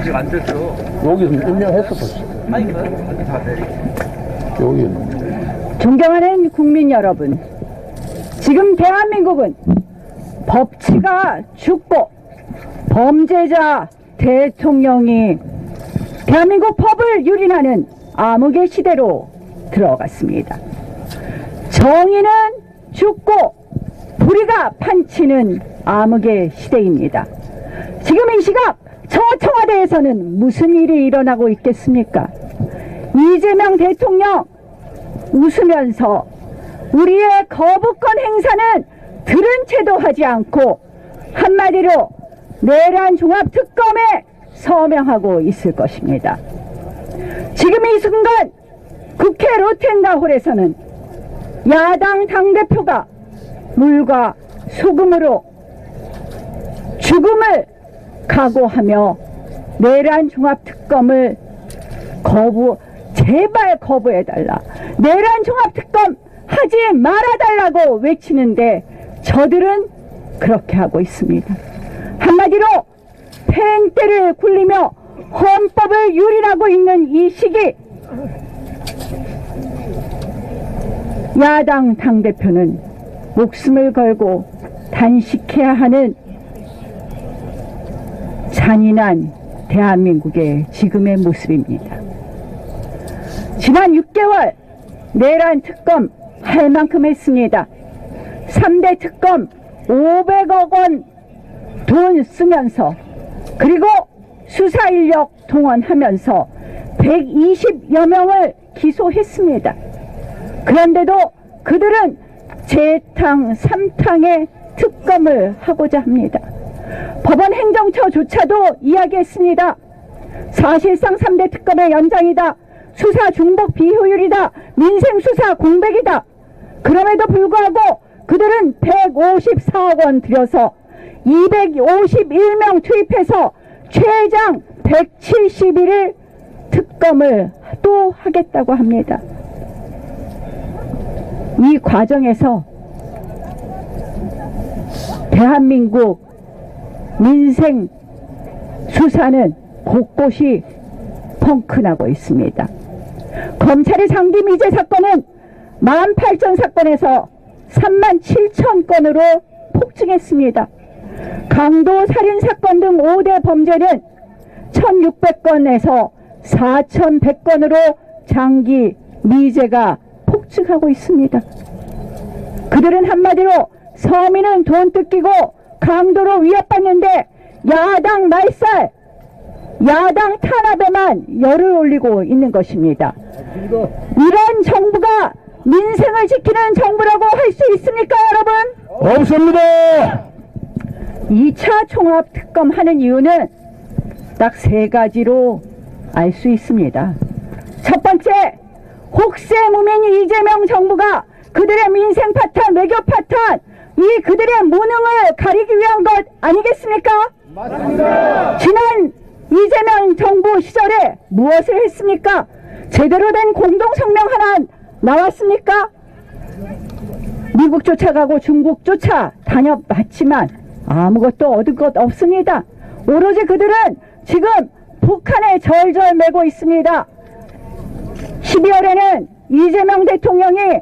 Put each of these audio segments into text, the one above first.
아직 안 됐어. 여기서 임명했어 아니, 그 다. 여기는 존경하는 국민 여러분, 지금 대한민국은 법치가 죽고 범죄자 대통령이 대한민국 법을 유린하는 암흑의 시대로 들어갔습니다. 정의는 죽고 불의가 판치는 암흑의 시대입니다. 지금 이 시각 저 청와대에서는 무슨 일이 일어나고 있겠습니까? 이재명 대통령 웃으면서 우리의 거부권 행사는 들은 채도 하지 않고 한마디로 내란 종합 특검에 서명하고 있을 것입니다. 지금 이 순간 국회 로텐다홀에서는 야당 당대표가 물과 소금으로 죽음을 각오하며 내란 종합 특검을 거부 제발 거부해달라. 내란 종합특검 하지 말아달라고 외치는데 저들은 그렇게 하고 있습니다. 한마디로 팽대를 굴리며 헌법을 유린하고 있는 이 시기 야당 당대표는 목숨을 걸고 단식해야 하는 잔인한 대한민국의 지금의 모습입니다. 지난 6개월 내란 특검 할 만큼 했습니다. 3대 특검 500억 원 돈 쓰면서 그리고 수사 인력 동원하면서 120여 명을 기소했습니다. 그런데도 그들은 재탕, 삼탕의 특검을 하고자 합니다. 법원 행정처조차도 이야기했습니다. 사실상 3대 특검의 연장이다. 수사 중복 비효율이다. 민생 수사 공백이다. 그럼에도 불구하고 그들은 154억 원 들여서 251명 투입해서 최장 170일을 특검을 또 하겠다고 합니다. 이 과정에서 대한민국 민생 수사는 곳곳이 펑크나고 있습니다. 검찰의 상기 미제 사건은 18,000 사건에서 3만 7천 건으로 폭증했습니다. 강도 살인 사건 등 5대 범죄는 1,600건에서 4,100건으로 장기 미제가 폭증하고 있습니다. 그들은 한마디로 서민은 돈 뜯기고 강도로 위협받는데 야당 말살, 야당 탄압에만 열을 올리고 있는 것입니다. 이런 정부가 민생을 지키는 정부라고 할 수 있습니까, 여러분? 없습니다 2차 총합 특검 하는 이유는 딱 세 가지로 알 수 있습니다. 첫 번째, 혹세 무민 이재명 정부가 그들의 민생 파탄, 외교 파탄, 이 그들의 무능을 가리기 위한 것 아니겠습니까? 맞습니다. 지난 이재명 정부 시절에 무엇을 했습니까? 제대로 된 공동성명 하나 나왔습니까? 미국 쫓아가고 중국 쫓아 다녀봤지만 아무것도 얻은 것 없습니다. 오로지 그들은 지금 북한에 절절 매고 있습니다. 12월에는 이재명 대통령이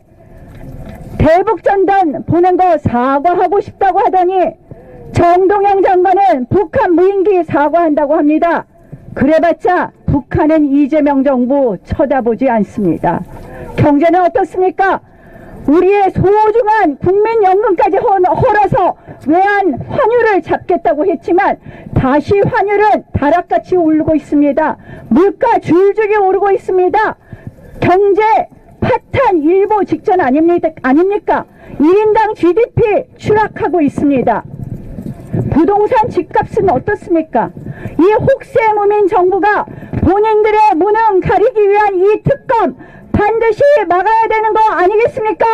대북전단 보낸 거 사과하고 싶다고 하더니 정동영 장관은 북한 무인기 사과한다고 합니다. 그래봤자 북한은 이재명 정부 쳐다보지 않습니다. 경제는 어떻습니까? 우리의 소중한 국민연금까지 헐- 헐어서 외환 환율을 잡겠다고 했지만 다시 환율은 다락같이 오르고 있습니다. 물가 줄줄이 오르고 있습니다. 경제 파탄 일보 직전 아닙니까? 아닙니까? 1인당 GDP 추락하고 있습니다. 부동산 집값은 어떻습니까? 이 혹세 무민 정부가 본인들의 무능 가리기 위한 이 특검 반드시 막아야 되는 거 아니겠습니까?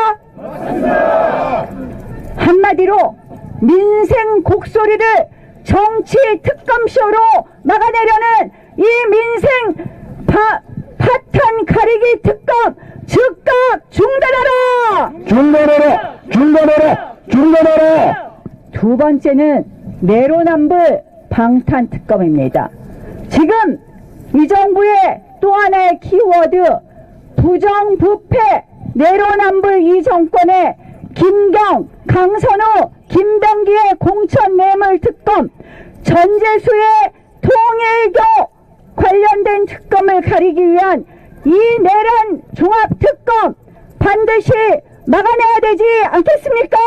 한마디로 민생 곡소리를 정치 특검쇼로 막아내려는 이 민생 파, 파탄 가리기 특검 즉각 중단하라! 중단하라 중단하라 중단하라 두 번째는 내로남불 방탄 특검입니다. 지금 이 정부의 또 하나의 키워드 부정부패 내로남불 이 정권의 김경, 강선우, 김병기의 공천 뇌물 특검, 전재수의 통일교 관련된 특검을 가리기 위한 이 내란 종합 특검 반드시 막아내야 되지 않겠습니까?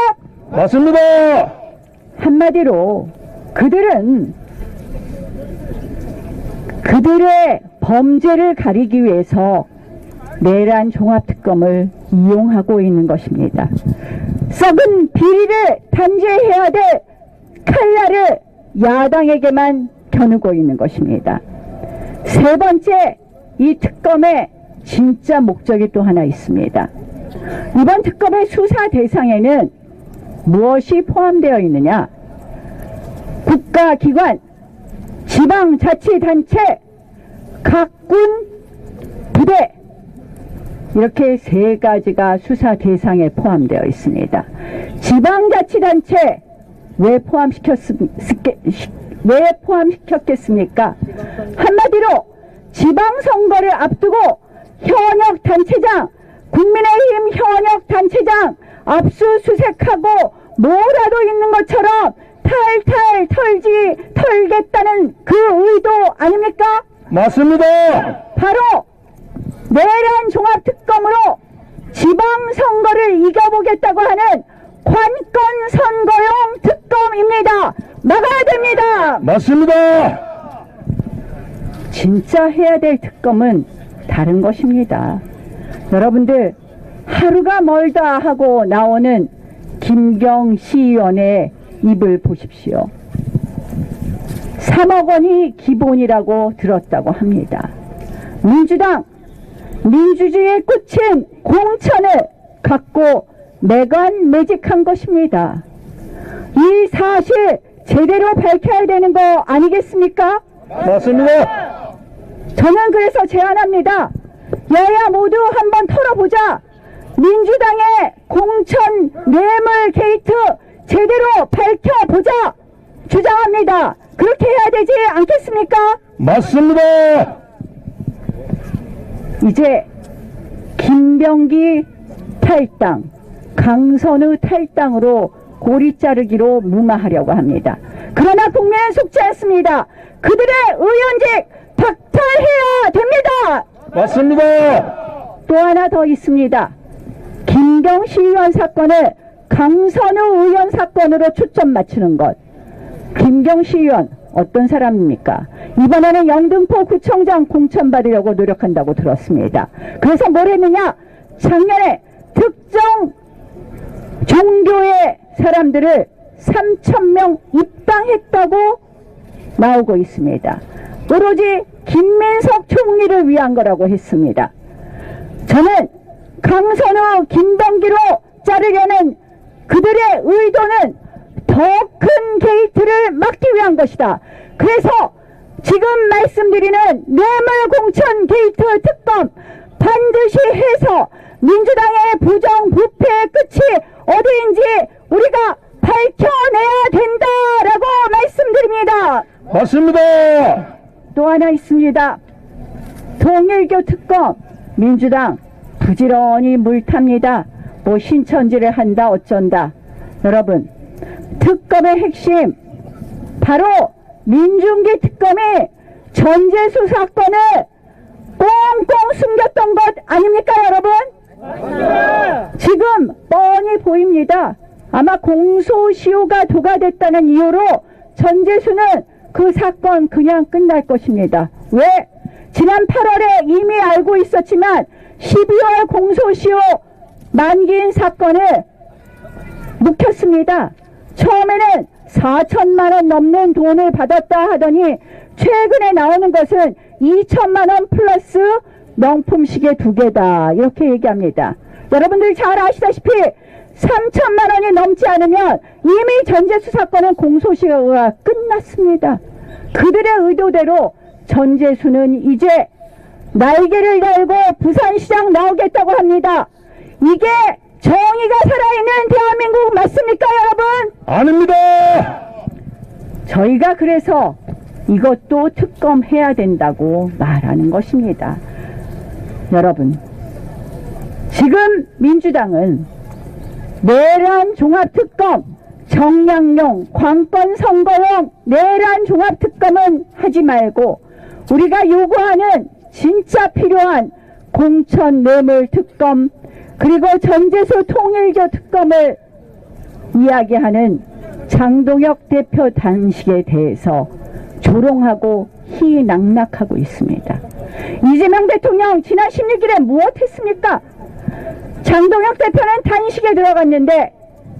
맞습니다. 한마디로 그들은 그들의 범죄를 가리기 위해서 내란 종합특검을 이용하고 있는 것입니다. 썩은 비리를 단죄해야 될 칼날을 야당에게만 겨누고 있는 것입니다. 세 번째, 이 특검의 진짜 목적이 또 하나 있습니다. 이번 특검의 수사 대상에는 무엇이 포함되어 있느냐? 국가기관, 지방자치단체, 각군, 부대 이렇게 세 가지가 수사 대상에 포함되어 있습니다. 지방자치단체 왜 포함시켰습, 왜 포함시켰겠습니까? 한마디로 지방선거를 앞두고 현역 단체장, 국민의힘 현역 단체장 압수수색하고 뭐라도 있는 것처럼 탈탈 털지 털겠다는 그 의도 아닙니까? 맞습니다. 바로 내란 종합특검으로 지방선거를 이겨보겠다고 하는 관건 선거용 특검입니다. 막아야 됩니다. 맞습니다. 진짜 해야 될 특검은 다른 것입니다. 여러분들 하루가 멀다 하고 나오는 김경 시의원의 입을 보십시오. 3억 원이 기본이라고 들었다고 합니다. 민주당 민주주의의 끝인 공천을 갖고 매관 매직한 것입니다. 이 사실 제대로 밝혀야 되는 거 아니겠습니까? 맞습니다. 저는 그래서 제안합니다. 여야 모두 한번 털어보자. 민주당의 공천 뇌물 게이트 제대로 밝혀보자. 주장합니다. 그렇게 해야 되지 않겠습니까? 맞습니다. 이제 김병기 탈당, 강선우 탈당으로 고리 자르기로 무마하려고 합니다. 그러나 국민은 속지 않습니다. 그들의 의원직 박탈해야 됩니다. 맞습니다. 또 하나 더 있습니다. 김경시 의원 사건을 강선우 의원 사건으로 초점 맞추는 것. 김경시 의원 어떤 사람입니까? 이번에는 영등포 구청장 공천 받으려고 노력한다고 들었습니다. 그래서 뭘 했느냐? 작년에 특정 사람들을 3천명 입당했다고 나오고 있습니다. 오로지 김민석 총리를 위한 거라고 했습니다. 저는 강선우, 김동기로 자르려는 그들의 의도는 더 큰 게이트를 막기 위한 것이다. 그래서 지금 말씀드리는 뇌물 공천 게이트 특검 반드시 해서 민주당의 부정 부패의 끝이 어디인지 우리가 밝혀내야 된다라고 말씀드립니다. 맞습니다. 또 하나 있습니다. 통일교 특검 민주당 부지런히 물탑니다. 뭐 신천지를 한다 어쩐다. 여러분 특검의 핵심 바로 민중기 특검이 전재수 사건을 꽁꽁 숨겼던 것 아닙니까 여러분? 지금 보입니다. 아마 공소시효가 도가됐다는 이유로 전재수는 그 사건 그냥 끝날 것입니다. 왜? 지난 8월에 이미 알고 있었지만 12월 공소시효 만기인 사건을 묵혔습니다. 처음에는 4천만 원 넘는 돈을 받았다 하더니 최근에 나오는 것은 2천만 원 플러스 명품 시계 두 개다 이렇게 얘기합니다. 여러분들 잘 아시다시피 3천만 원이 넘지 않으면 이미 전재수 사건은 공소시효가 끝났습니다. 그들의 의도대로 전재수는 이제 날개를 달고 부산시장 나오겠다고 합니다. 이게 정의가 살아있는 대한민국 맞습니까, 여러분? 아닙니다. 저희가 그래서 이것도 특검해야 된다고 말하는 것입니다. 여러분, 지금 민주당은 내란 종합특검, 정량용, 관건 선거용 내란 종합특검은 하지 말고 우리가 요구하는 진짜 필요한 공천 뇌물 특검 그리고 전재수 통일교 특검을 이야기하는 장동혁 대표 단식에 대해서 조롱하고 희낙낙하고 있습니다. 이재명 대통령 지난 16일에 무엇했습니까? 장동혁 대표는 단식에 들어갔는데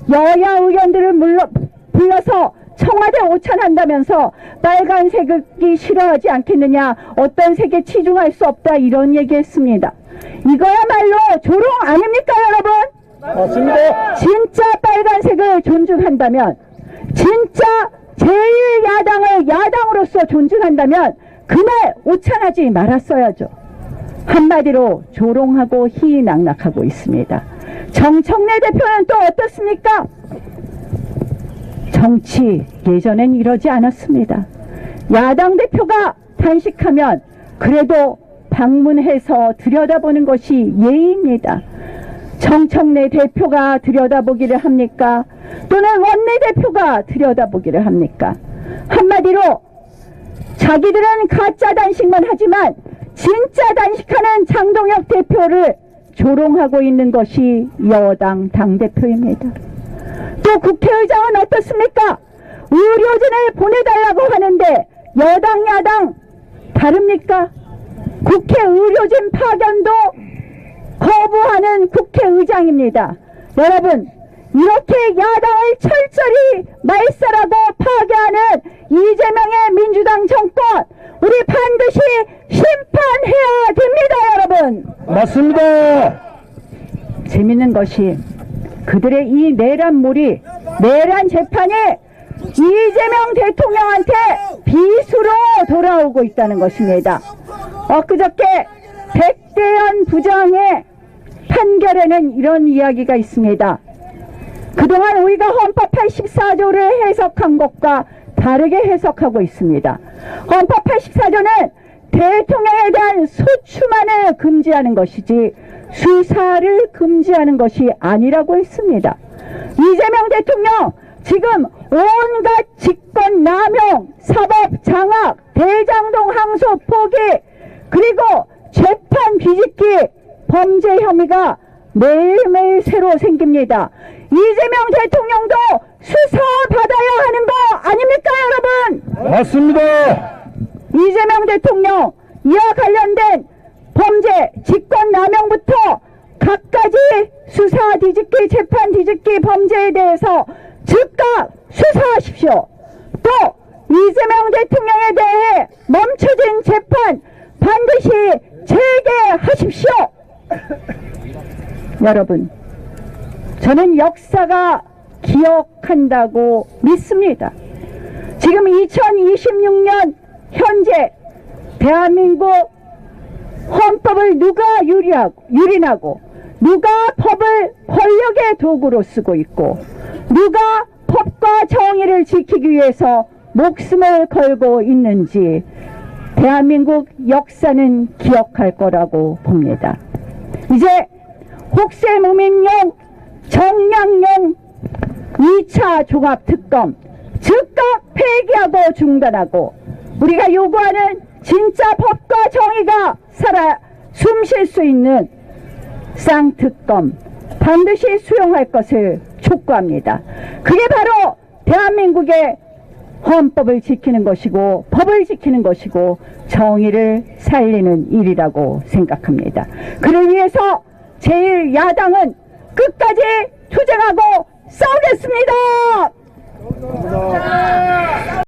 여야 의원들을 물러, 불러서 청와대 오찬한다면서 빨간색이 싫어하지 않겠느냐 어떤 색에 치중할 수 없다 이런 얘기했습니다. 이거야말로 조롱 아닙니까 여러분? 맞습니다. 진짜 빨간색을 존중한다면 진짜 제1야당을 야당으로서 존중한다면 그날 오찬하지 말았어야죠. 한마디로 조롱하고 희낙낙하고 있습니다. 정청래 대표는 또 어떻습니까? 정치 예전엔 이러지 않았습니다. 야당 대표가 단식하면 그래도 방문해서 들여다보는 것이 예의입니다. 정청래 대표가 들여다보기를 합니까? 또는 원내대표가 들여다보기를 합니까? 한마디로 자기들은 가짜 단식만 하지만 진짜 단식하는 장동혁 대표를 조롱하고 있는 것이 여당 당대표입니다. 또 국회의장은 어떻습니까? 의료진을 보내달라고 하는데 여당 야당 다릅니까? 국회 의료진 파견도 거부하는 국회의장입니다. 여러분 이렇게 야당을 철저히 말살하고 파괴하는 이재명의 민주당 정권 우리 반드시 심판해야 됩니다 여러분 맞습니다. 재밌는 것이 그들의 이 내란몰이 내란 재판이 이재명 대통령한테 비수로 돌아오고 있다는 것입니다. 엊그저께 백대현 부장의 판결에는 이런 이야기가 있습니다. 그동안 우리가 헌법 84조를 해석한 것과 다르게 해석하고 있습니다. 헌법 84조는 대통령에 대한 소추만을 금지하는 것이지 수사를 금지하는 것이 아니라고 했습니다. 이재명 대통령 지금 온갖 직권 남용, 사법 장악, 대장동 항소 포기 그리고 재판 뒤집기 범죄 혐의가 매일매일 새로 생깁니다. 이재명 대통령도 수사 받아야 하는 거 아닙니까 여러분? 맞습니다. 이재명 대통령 이와 관련된 범죄 직권 남용부터 각가지 수사 뒤집기 재판 뒤집기 범죄에 대해서 즉각 수사하십시오. 또 이재명 대통령에 대해 멈춰진 재판 반드시 재개하십시오. 여러분, 저는 역사가 기억한다고 믿습니다. 지금 2026년 현재 대한민국 헌법을 누가 유리하고, 유린하고 누가 법을 권력의 도구로 쓰고 있고 누가 법과 정의를 지키기 위해서 목숨을 걸고 있는지 대한민국 역사는 기억할 거라고 봅니다. 이제 혹세 무민용 정량용 2차 종합특검 즉각 폐기하고 중단하고 우리가 요구하는 진짜 법과 정의가 살아 숨 쉴 수 있는 쌍특검 반드시 수용할 것을 촉구합니다. 그게 바로 대한민국의 헌법을 지키는 것이고 법을 지키는 것이고 정의를 살리는 일이라고 생각합니다. 그를 위해서 제1야당은 끝까지 투쟁하고 싸우겠습니다.